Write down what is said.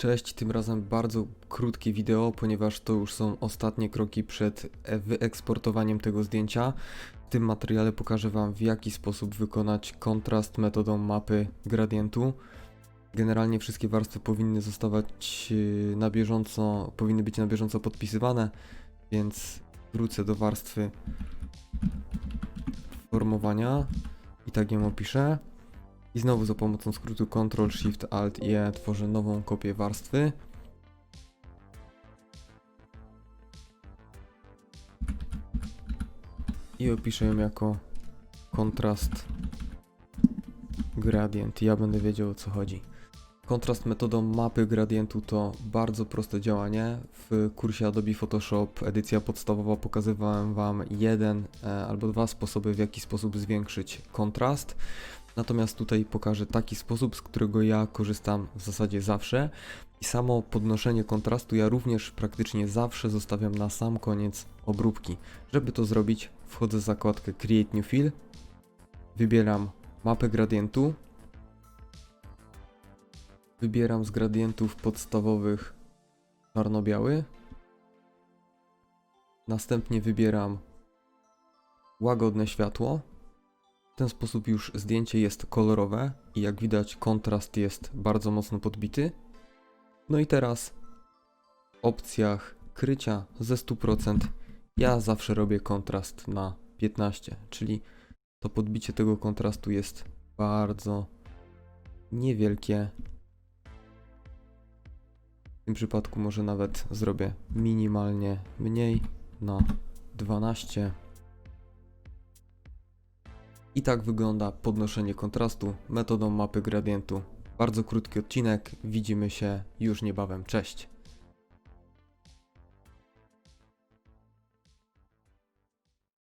Cześć, tym razem bardzo krótkie wideo, ponieważ to już są ostatnie kroki przed e, wyeksportowaniem tego zdjęcia. W tym materiale pokażę Wam w jaki sposób wykonać kontrast metodą mapy gradientu. Generalnie wszystkie warstwy powinny zostawać e, na bieżąco, powinny być na bieżąco podpisywane, więc wrócę do warstwy formowania i tak ją opiszę. I znowu za pomocą skrótu Ctrl Shift Alt i E tworzę nową kopię warstwy. I opiszę ją jako kontrast gradient. Ja będę wiedział o co chodzi. Kontrast metodą mapy gradientu to bardzo proste działanie. W kursie Adobe Photoshop edycja podstawowa pokazywałem Wam jeden e, albo dwa sposoby, w jaki sposób zwiększyć kontrast. Natomiast tutaj pokażę taki sposób, z którego ja korzystam w zasadzie zawsze. I samo podnoszenie kontrastu ja również praktycznie zawsze zostawiam na sam koniec obróbki. Żeby to zrobić, wchodzę w zakładkę Create New Fill, wybieram mapę gradientu, wybieram z gradientów podstawowych czarno-biały, następnie wybieram łagodne światło, ten sposób już zdjęcie jest kolorowe i jak widać kontrast jest bardzo mocno podbity. No i teraz w opcjach krycia ze 100% ja zawsze robię kontrast na 15, czyli to podbicie tego kontrastu jest bardzo niewielkie. W tym przypadku może nawet zrobię minimalnie mniej na 12. I tak wygląda podnoszenie kontrastu metodą mapy gradientu. Bardzo krótki odcinek, widzimy się już niebawem. Cześć!